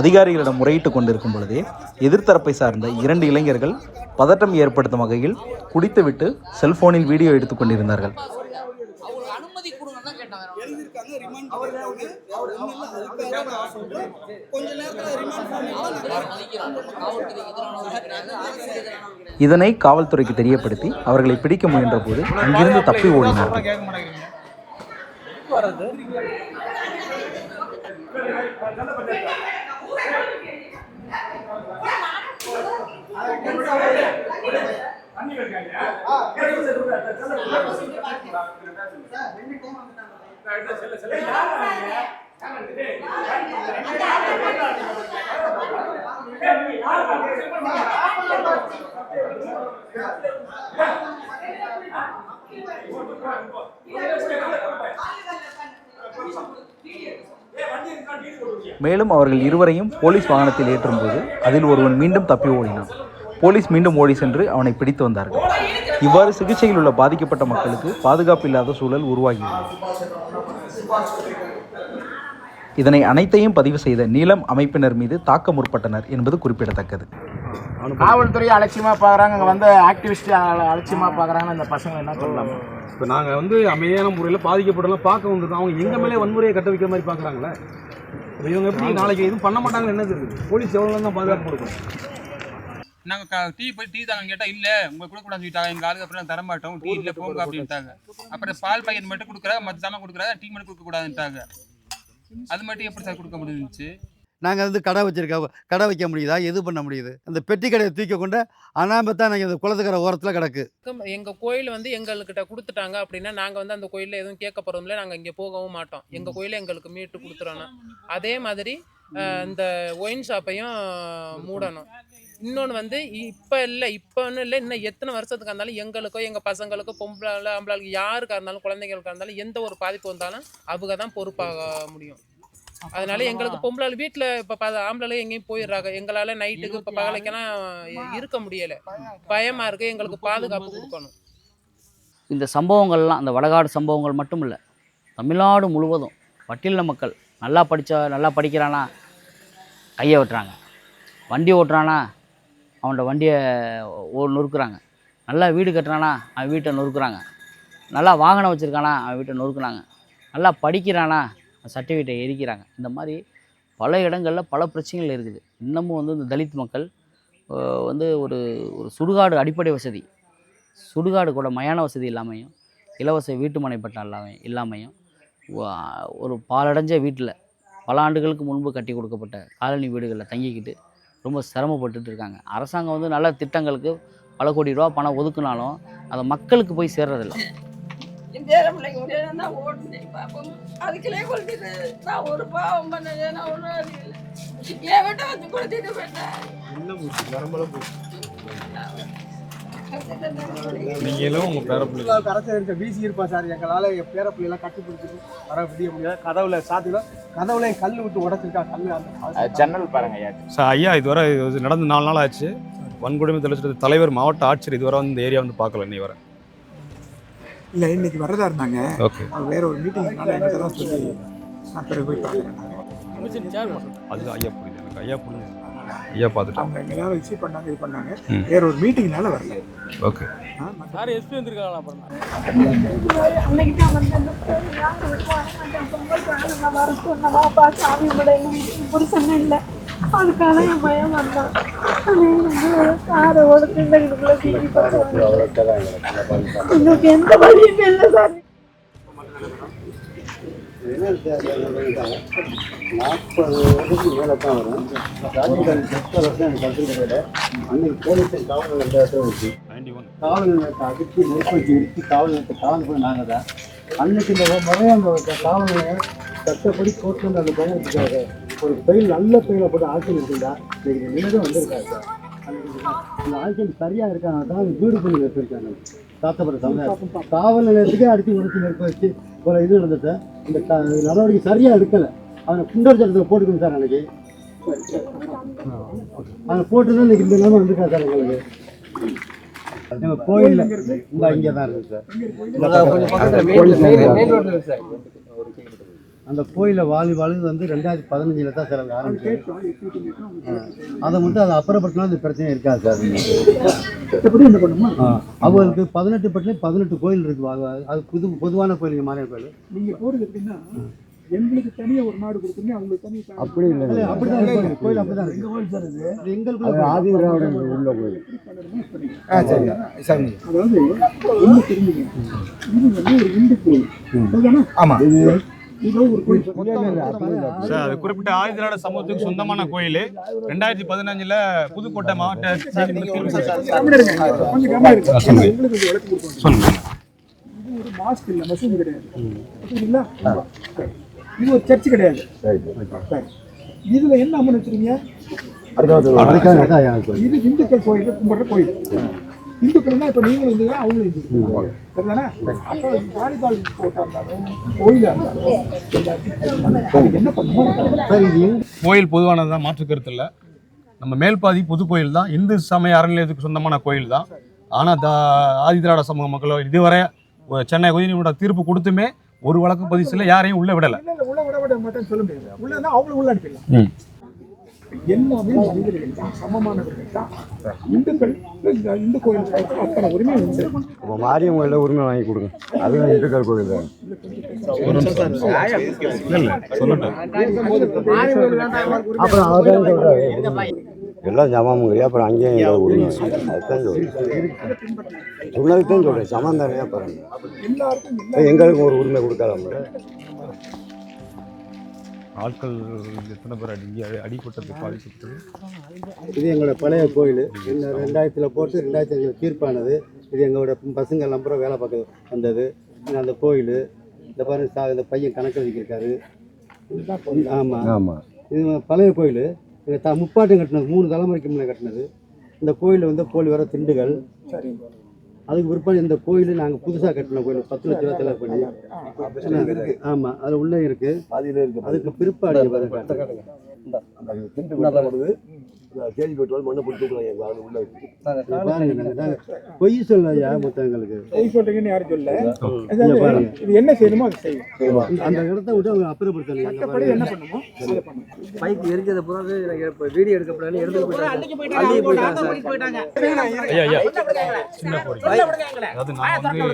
Speaker 13: அதிகாரிகளிடம் முறையிட்டுக் கொண்டிருக்கும் பொழுதே எதிர்த்தரப்பை சார்ந்த இரண்டு இளைஞர்கள் பதட்டம் ஏற்படுத்தும் வகையில் குடித்துவிட்டு செல்போனில் வீடியோ எடுத்துக்
Speaker 16: அனுமதி கொடுங்கன்னு தான் கேட்டாங்க. ரிமாண்ட் சொல்றேன் கொஞ்ச நேரத்துல ரிமாண்ட்
Speaker 13: இதனை காவல்துறைக்கு தெரியப்படுத்தி அவர்களை பிடிக்க முயன்ற போது அங்கிருந்து தப்பி ஓடினார்கள். மேலும் அவர்கள் இருவரையும் போலீஸ் வாகனத்தில் ஏற்றும்போது அதில் ஒருவன் மீண்டும் தப்பி ஓடினான் போலீஸ் மீண்டும் ஓடி சென்று அவனை பிடித்து வந்தார்கள். இவ்வாறு சிகிச்சையில் உள்ள பாதிக்கப்பட்ட மக்களுக்கு பாதுகாப்பு இல்லாத சூழல் உருவாகியுள்ளது. இதனை அனைத்தையும் பதிவு செய்த நீலம் அமைப்பினர் மீது தாக்க முற்பட்டனர் என்பது குறிப்பிடத்தக்கது.
Speaker 14: காவல்துறை அலட்சியமா பார்க்குறாங்க இங்கே வந்து ஆக்டிவிஸ்ட் அலட்சியமா பார்க்குறாங்க இந்த பசங்க என்ன சொல்லலாம்?
Speaker 9: இப்போ நாங்கள் வந்து அமைதியான முறையில் பாதிக்கப்பட்டெல்லாம் பார்க்க வந்திருக்கோம். அவங்க எங்கள் மேலே வன்முறையை கட்ட வைக்கிற மாதிரி பார்க்குறாங்களே இவங்க எப்படி நாளைக்கு எதுவும் பண்ண மாட்டாங்கன்னு என்னது இருக்குது போலீஸ் எவ்வளோ தான் பாதுகாப்பு கொடுக்கும்
Speaker 7: நாங்கள் டீ போய் டீ தாங்க கேட்டால் இல்லை உங்க கொடுக்கூடாது சொல்லிட்டாங்க. எங்கள் ஆளுக்கு அப்புறம் தர மாட்டோம். டீ இல்லை போங்க அப்படின்ட்டாங்க. அப்புறம் பால் பாக்கெட் மட்டும் கொடுக்குறா மற்ற சாமான் கொடுக்குறா டீ மட்டும் கொடுக்கக்கூடாதுன்ட்டாங்க அது மட்டும் எப்படி சார் கொடுக்க முடிஞ்சிச்சு?
Speaker 6: நாங்கள் வந்து கடை வச்சிருக்க கடை வைக்க முடியுதா? எது பண்ண முடியுது? அந்த பெட்டி கடையை தூக்கி கொண்டு அனாமத்தான் நாங்கள் இந்த குளத்துக்கரை ஓரத்தில் கிடக்கு.
Speaker 12: எங்க கோயில் வந்து எங்கள்கிட்ட கொடுத்துட்டாங்க அப்படின்னா நாங்க வந்து அந்த கோயில்ல எதுவும் கேட்க போறோம்ல நாங்க இங்க போகவும் மாட்டோம். எங்க கோயில எங்களுக்கு மீட்டு கொடுத்துறோம் அதே மாதிரி அஹ், இந்த ஒயின் ஷாப்பையும் மூடணும். இன்னொன்று வந்து இப்போ இல்லை இப்போன்னு இல்லை இன்னும் எத்தனை வருஷத்துக்கு இருந்தாலும் எங்களுக்கோ எங்கள் பசங்களுக்கோ பொம்பளை ஆம்பளாளுக்கு யாருக்காக இருந்தாலும் குழந்தைகளுக்காக இருந்தாலும் எந்த ஒரு பாதிப்பு வந்தாலும் அவங்க தான் பொறுப்பாக முடியும். அதனால எங்களுக்கு பொம்பளை வீட்டில் இப்போ ஆம்பளை எங்கேயும் போயிடுறாங்க. எங்களால் நைட்டுக்கு இப்போ பகலைக்கெல்லாம் இருக்க முடியலை. பயமாக இருக்குது எங்களுக்கு பாதுகாப்பு கொடுக்கணும்.
Speaker 5: இந்த சம்பவங்கள்லாம் அந்த வடகாடு சம்பவங்கள் மட்டும் இல்லை தமிழ்நாடு முழுவதும் பட்டியலின மக்கள் நல்லா படித்தா நல்லா படிக்கிறானா கையை வெட்டுறாங்க. வண்டி ஓட்டுறானா அவன்கிட்ட வண்டியை ஓ நொறுக்குறாங்க. நல்லா வீடு கட்டுறானா அவன் வீட்டை நொறுக்குறாங்க. நல்லா வாகனம் வச்சுருக்கானா அவன் வீட்டை நொறுக்குறாங்க. நல்லா படிக்கிறானா சர்டிஃபிகேட்டை எரிக்கிறாங்க. இந்த மாதிரி பல இடங்களில் பல பிரச்சனைகள் இருக்குது. இன்னமும் வந்து இந்த தலித் மக்கள் வந்து ஒரு ஒரு சுடுகாடு அடிப்படை வசதி. சுடுகாடு கூட மயான வசதி இல்லாமையும் இலவச வீட்டுமனை பட்டம் இல்லாமல் இல்லாமையும் ஒரு பாலடைஞ்ச வீட்டில் பல ஆண்டுகளுக்கு முன்பு கட்டி கொடுக்கப்பட்ட காலனி வீடுகளில் தங்கிக்கிட்டு ரொம்ப சிரமப்பட்டுட்டு இருக்காங்க அரசாங்கம் வந்து நல்ல திட்டங்களுக்கு பல கோடி ரூபா பணம் ஒதுக்குனாலும் அதை மக்களுக்கு போய் சேர்றதில்ல.
Speaker 16: என் பேர பிள்ளைங்க முடியாது நான் ஓடுனேன். பாப்போம் அதுக்குள்ளே கொளுத்திட்டு நான் ஒரு பாவம் பண்ணது நான் ஒன்றும் அறியல என் வீட்டை வந்து கொளுத்திட்டு போயிட்டேன்.
Speaker 9: நீங்களும் உங்க பேர பிள்ளை கரைச்சல் இருக்க வீசி இருப்பா சார். எங்களால் என் பேர பிள்ளைலாம் கட்டுப்பிடிச்சிட்டு வர முடிய முடியாது. கதவுல சாத்தில கதவுல என் கல் விட்டு உடச்சிருக்கா கல் அந்த
Speaker 14: ஜன்னல் பாருங்க ஐயா.
Speaker 9: சார் ஐயா இதுவரை இது நடந்து நாலு நாள் ஆச்சு. வன்கொடுமை தடுத்து தலைவர் மாவட்ட ஆட்சியர் இதுவரை வந்து இந்த ஏரியா வந்து பார்க்கல நீ வர.
Speaker 17: இல்லை இன்னைக்கு வரதா இருந்தாங்க.
Speaker 9: ஓகே.
Speaker 17: வேற ஒரு மீட்டிங்னால என்கிட்ட தான் சொல்லி நான் பிறகு போய் பார்க்குறேன்.
Speaker 9: அது ஐயா புரியுது எனக்கு ஐயா புரியுது ஐயா பார்த்துட்டு
Speaker 17: அவங்க எங்க எல்லாரும் ரிசீவ் பண்ணாங்க இது பண்ணாங்க. வேற ஒரு மீட்டிங்னால வரல
Speaker 9: ஓகே
Speaker 10: சார் எஸ்பி வந்திருக்காங்களா அப்புறம்
Speaker 16: புருஷன் இல்லை அதுக்காக என் பயம் வந்தான் இதுக்குள்ள தீனி உங்களுக்கு எந்த வழியுமே இல்லை சார்
Speaker 6: நாற்பது வருஷத்துக்கு மேலே தான் வரும். முப்பது வருஷம் எனக்கு கற்றுக்கிறத அன்னைக்கு போலீஸ் காவல் நிலையத்தை வச்சு காவல் நிலையத்தை அடித்து நெருப்பு வச்சு காவல் நிலையத்தை காவல் பண்ணி நாங்கள் தான். அன்னைக்கு இந்த முறையாக அந்த காவல் நிலையம் சட்டப்படி கோர்ட்டில் வந்து அந்த பயணத்துக்காக ஒரு பெயில் நல்ல பெயிலை போட்டு ஆட்சி இருக்குண்டா இன்னைக்கு நிமிடம் வந்திருக்காரு சார் அந்த ஆட்சியில் சரியாக இருக்காங்க. தான் வீடு பண்ணி வச்சிருக்காங்க தாத்தப்பட்ட சமுதாயம் காவல் நிலையத்துக்கே அடித்து உடச்சி நெருப்பு வச்சு ஒரு இது நடந்தது இந்த க- நடவடிக்கை சரியாக எடுக்கலை அவனை குண்டர் சட்டத்தில் போட்டுக்கணும் சார் அன்னைக்கு. அவனை போட்டு தான் இன்னைக்கு இந்த நிலைமை வந்துருக்கா சார் எங்களுக்கு. எங்கள் கோயிலில் இந்த இங்கே தான் இருக்குது சார். சார் அந்த கோயிலில் வாலிபால் வந்து ரெண்டாயிரத்தி பதினஞ்சில் தான் சார் அங்கே ஆரம்பிச்சது அதை மட்டும் அதை அப்புறப்படுத்தினா இந்த பிரச்சனை இருக்காது சார். அவருக்கு பதினெட்டு பட்டிலே பதினெட்டு கோயில் இருக்கு. அது- அது புது பொதுவான கோயிலுங்க மாரியம்மன் கோயில்.
Speaker 17: நீங்க போறது எப்படின்னா எங்களுக்கு தனியா ஒரு நாடு கொடுக்குறீங்க அவங்களுக்கு தனியா
Speaker 6: அப்படி இல்லை. இல்லை, அப்படிதான் இருக்கு. கோயில் அப்படிதான் இருக்கு. இது எங்களுக்கு ஆதி திராவிட உள்ள கோயில். ஆ சரி. சரி.
Speaker 17: அதாவது ஒண்ணு தெரிஞ்சுங்க இது வந்து ஒரு இந்து கோயில். சரிதானே?
Speaker 9: ஆமா.
Speaker 17: இதோ ஒரு கோயில்
Speaker 9: சார் அது குறிப்பிட்ட ஆதிதிராவிட சமூகத்துக்கு சொந்தமான கோயில் ரெண்டாயிரத்தி பதினஞ்சுல புதுக்கோட்டை மாவட்ட
Speaker 17: மாஸ்க் இல்ல மசூதி கிடையாது. இது ஒரு சர்ச் கிடையாது. இதுல என்ன அம்மன் வச்சிருக்கீங்க. இது இந்துக்கள் கோயில் கும்பிடுற கோயில் இந்துக்கள்னா இப்ப நீங்களும் இந்து தான் அவங்களும் இந்து சரிதானே அப்போ வாலிபால் போட்டா இருந்தாலும் கோயிலா இருந்தாலும் எல்லாத்தையும் என்ன பண்ணுவோம்
Speaker 6: சார் இது எங்க
Speaker 9: கோயில் பொதுவானதான் மாற்று கருத்து இல்லை. நம்ம மேல்பாதி புது கோயில் தான். இந்து சமய அறநிலையத்துக்கு சொந்தமான கோயில் தான். ஆனால் த ஆதிதிராவிட சமூக மக்களோ இதுவரை சென்னை உயர்நீதிமன்ற தீர்ப்பு கொடுத்துமே ஒரு வழக்கு பதிவு செய்யல யாரையும் உள்ள விடலை.
Speaker 17: உள்ள விட விட மாட்டேன்னு சொல்ல முடியாது. உள்ளனா அவங்களும் உள்ள அனுப்பிடலாம். எல்லாமே மனிதர்கள் தான் சமமானவர்கள் தான் இந்துக்கள் இந்த கோயில் அத்தனை உரிமை உண்டு.
Speaker 6: இப்போ மாரியம் கோயிலில் உரிமை வாங்கி கொடுங்க. அதுவும் இந்துக்கள் கோயில் தான். அப்புறம் அவர் தான் சொல்கிறாரு எல்லாம் ஜமாமுங்க அப்புறம் அங்கேயும் இங்கே உரிமை அதுதான் சொல்கிறேன் சொன்னதுக்கு தான் சொல்கிறேன் சமம் தானே பாருங்க.
Speaker 17: எல்லாருக்கும்
Speaker 6: எங்களுக்கு ஒரு உரிமை கொடுக்காத
Speaker 9: ஆட்கள் எத்தனை பேர் அடி அடிப்பட்டது பாதிக்கப்பட்டது
Speaker 6: இது எங்களோட பழைய கோயில். இந்த ரெண்டாயிரத்தில் போட்டு ரெண்டாயிரத்தி அஞ்சில் தீர்ப்பானது. இது எங்களோட பசங்க நம்புற வேலை பார்க்க வந்தது. அந்த கோயில் இந்த பாருங்க சா இந்த பையன் கணக்கு எழுதிக்கிருக்காரு. ஆமாம் ஆமாம் இது பழைய கோயில். இது த முப்பாட்டம் கட்டினது மூணு தலைமுறைக்கு முன்னே கட்டினது. இந்த கோயில் வந்து போலி வர திண்டுகள்
Speaker 17: சரி
Speaker 6: அதுக்கு பிற்பாடு இந்த கோயில் நாங்கள் புதுசாக கட்டின கோயில் பத்து லட்ச ரூபா செலவு பண்ணி. ஆமாம் அது உள்ளே இருக்கு. அதுக்கு பிற்பாடு இங்க பாருங்க.
Speaker 8: கேள்விப்பட்டு மண்ணை போட்டு ஆளு உள்ள வச்சு.
Speaker 6: பாருங்க பொய் சொல்ல ஐயா மொத்தம் எங்களுக்கு
Speaker 17: பொய் சொல்றீங்கன்னு யாரும் சொல்ல. இது என்ன செய்யணுமோ அதை செய்யும்
Speaker 6: அந்த இடத்த விட்டு அவங்க அப்புறப்படுத்தணும்
Speaker 17: சட்டப்படி என்ன பண்ணுமோ
Speaker 3: பைக் எரிஞ்சதை பூராவே எனக்கு இப்போ வீடியோ எடுக்கப்படாது எடுத்து போயிட்டாங்க. அள்ளி போயிட்டாங்க சார்.
Speaker 9: ஐயா ஐயா. சின்ன கோரிக்கை அதாவது நான் வந்து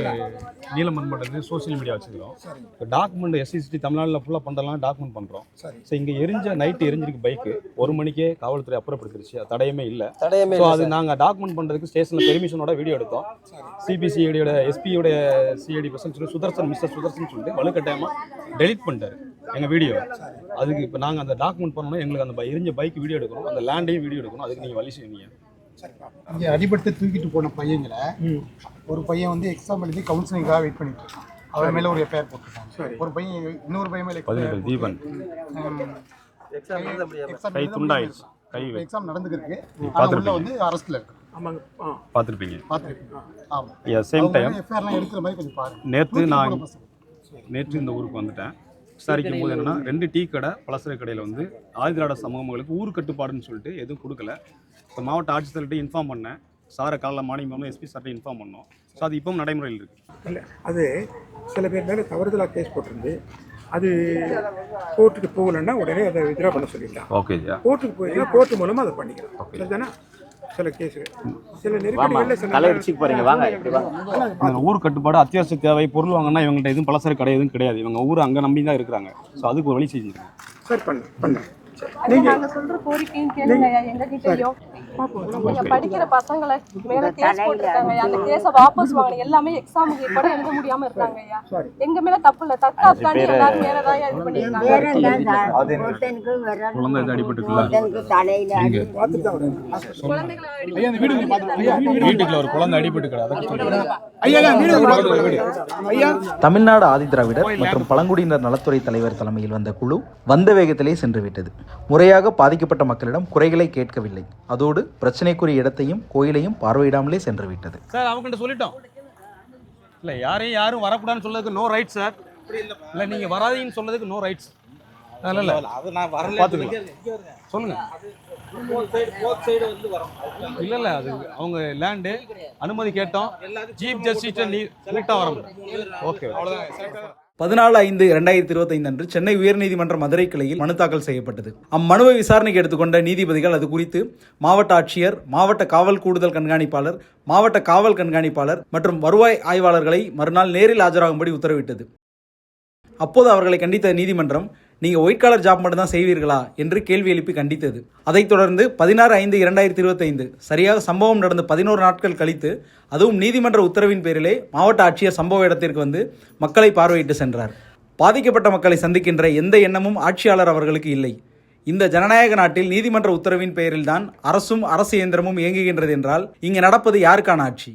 Speaker 9: நீலம் மண்பட்டது சோஷியல் மீடியா வச்சுக்கிறோம் இப்போ டாக்குமெண்ட் எஸ்சிசிடி தமிழ்நாட்டில் ஃபுல்லாக பண்ணுறலாம் டாக்குமெண்ட் பண்ணுறோம் ஸோ இங்கே எரிஞ்ச நைட்டு எரிஞ்சிருக்கு பைக்கு ஒரு மணிக்கே காவல்துறை அப்புறப்படுத்திருச்சு அது தடையமே இல்லை.
Speaker 3: தடையமே
Speaker 9: ஸோ அது. நாங்கள் டாக்குமெண்ட் பண்ணுறதுக்கு ஸ்டேஷனில் பெர்மிஷனோட வீடியோ எடுத்தோம். சிபிசிஐடியோட எஸ்பியோட சிஐடி பர்சன் சொல்லி சுதர்சன் மிஸ்டர் சுதர்சன் சொல்லிட்டு வலுக்கட்டாயமாக டெலிட் பண்ணிட்டாரு எங்கள் வீடியோ அதுக்கு இப்போ நாங்கள் அந்த டாக்குமெண்ட் பண்ணணும் எங்களுக்கு அந்த ப- எரிஞ்ச பைக் வீடியோ எடுக்கணும் அந்த லேண்டையும் வீடியோ எடுக்கணும். அதுக்கு நீங்கள் வழி செய்வீங்க.
Speaker 17: இங்கே அடிபட்டு தூக்கிட்டு போன பையங்களை ஒரு பையன் வந்து எக்ஸாம் எழுதி கவுன்சிலிங்காக வெயிட் பண்ணிட்டு இருக்கான். அவன் மேல ஒரு எஃப்ஐஆர் போட்டுருக்காங்க ஒரு பையன் இன்னொரு பையன் மேல
Speaker 18: தீபன். கை துண்டாயிடுச்சு. கை
Speaker 17: எக்ஸாம் நடந்துருக்கு
Speaker 18: பார்த்திருப்பீங்க.
Speaker 17: வந்து அரஸ்ட்ல இருக்கு.
Speaker 9: ஆமாங்க.
Speaker 18: பார்த்துருப்பீங்க.
Speaker 17: எஃப்ஐஆர்லாம் எடுக்கிற மாதிரி கொஞ்சம் பாருங்க.
Speaker 18: நேற்று
Speaker 17: நூத்தி
Speaker 18: நான். நேற்று இந்த ஊருக்கு வந்துட்டேன். விசாரிக்கும் போது என்னன்னா ரெண்டு டீ கடை பலசர கடையில் வந்து ஆதிதிராட சமூகங்களுக்கு ஊர் கட்டுப்பாடுன்னு சொல்லிட்டு எதுவும் கொடுக்கல. இப்போ மாவட்ட ஆட்சித்தலைகிட்ட இன்ஃபார்ம் பண்ணேன். சாரை காலைல மார்னிங் பண்ணோம் எஸ்பி சார்ட்ட இன்ஃபார்ம் பண்ணோம். ஸோ அது இப்பவும் நடைமுறையில் இருக்குது
Speaker 17: இல்லை அது சில பேர் மேலே தவறுதலாக கேஸ் போட்டிருந்து அது கோர்ட்டுக்கு போகலன்னா உடனே அதை வித்ரா பண்ண சொல்லிடலாம்.
Speaker 18: ஓகே
Speaker 17: கோர்ட்டுக்கு போயின்னா கோர்ட்டு மூலமாக அதை பண்ணிக்கலாம். சரிதானே? சில கேஸ் சில நெருக்கடிகளில்
Speaker 18: ஊர் கட்டுப்பாடு அத்தியாவசிய தேவை பொருள் வாங்கினா இவங்கள்ட்ட எதுவும் பலசர கடை எதுவும் கிடையாது. இவங்க ஊர் அங்கே நம்பி தான் இருக்கிறாங்க. ஸோ அதுக்கு ஒரு வழி செஞ்சுருக்கேன்
Speaker 17: சரி பண்ணு பண்ணு.
Speaker 16: நாங்க சொல்ற கோரிக்கையும் கேளுங்க எங்க கிட்டயும் நீங்க படிக்கிற பசங்களை மேல கேஸ் போட்டிருக்காங்க அந்த கேஸ வாபஸ் எல்லாமே எக்ஸாமுக்கு கூட எழுத முடியாம இருக்காங்க ஐயா. எங்க மேல தப்பு இல்ல எல்லாரும் இது பண்ணிருக்காங்க
Speaker 18: அடிபட்டு
Speaker 13: தமிழ்நாடு ஆதிதிராவிடர் மற்றும் பழங்குடியினர் நலத்துறை தலைவர் தலைமையில் வந்த குழு வந்த வேகத்திலே சென்று விட்டது முறையாக பாதிக்கப்பட்ட மக்களிடம் குறைகளை கேட்கவில்லை. அதோடு பிரச்சனைக்குரிய இடத்தையும் கோயிலையும் பார்வையிடாமலே சென்று விட்டது
Speaker 9: சார் அவங்ககிட்ட சொல்லிட்டோம். இல்லை யாரையும் யாரும் வரக்கூடாதுன்னு சொல்றதுக்கு நோ ரைட் சார். இல்லை நீங்கள் வராதீங்கன்னு சொல்றதுக்கு நோ ரைட்ஸ் அதனால இல்லை.
Speaker 15: அது நான் வரல.
Speaker 9: பார்த்துக்கலாம் சொல்லுங்க. இல்லை இல்லை அது அவங்க லேண்டு அனுமதி கேட்டோம். சீஃப் ஜஸ்டிஸ் நீ கூட்டா வர ஓகே அவ்வளோதான்
Speaker 13: பதினாலு ஐந்து இரண்டாயிரத்தி இருபத்தைந்து அன்று சென்னை உயர்நீதிமன்ற மதுரை கிளையில் மனு தாக்கல் செய்யப்பட்டது. அம்மனுவை விசாரணைக்கு எடுத்துக்கொண்ட நீதிபதிகள் அது குறித்து மாவட்ட ஆட்சியர் மாவட்ட காவல் கூடுதல் கண்காணிப்பாளர் மாவட்ட காவல் கண்காணிப்பாளர் மற்றும் வருவாய் ஆய்வாளர்களை மறுநாள் நேரில் ஆஜராகும்படி உத்தரவிட்டது. அப்போது அவர்களை கண்டித்த நீதிமன்றம் நீங்கள் ஒயிட் காலர் ஜாப் மட்டும்தான் செய்வீர்களா என்று கேள்வி எழுப்பி கண்டித்தது. அதைத் தொடர்ந்து பதினாறு ஐந்து இரண்டாயிரத்தி இருபத்தைந்து சரியாக சம்பவம் நடந்து பதினோரு நாட்கள் கழித்து அதுவும் நீதிமன்ற உத்தரவின் பேரிலே மாவட்ட ஆட்சியர் சம்பவ இடத்திற்கு வந்து மக்களை பார்வையிட்டு சென்றார். பாதிக்கப்பட்ட மக்களை சந்திக்கின்ற எந்த எண்ணமும் ஆட்சியாளர் அவர்களுக்கு இல்லை. இந்த ஜனநாயக நாட்டில் நீதிமன்ற உத்தரவின் பெயரில்தான் அரசும் அரசு இயந்திரமும் இயங்குகின்றது என்றால் இங்கு நடப்பது யாருக்கான ஆட்சி?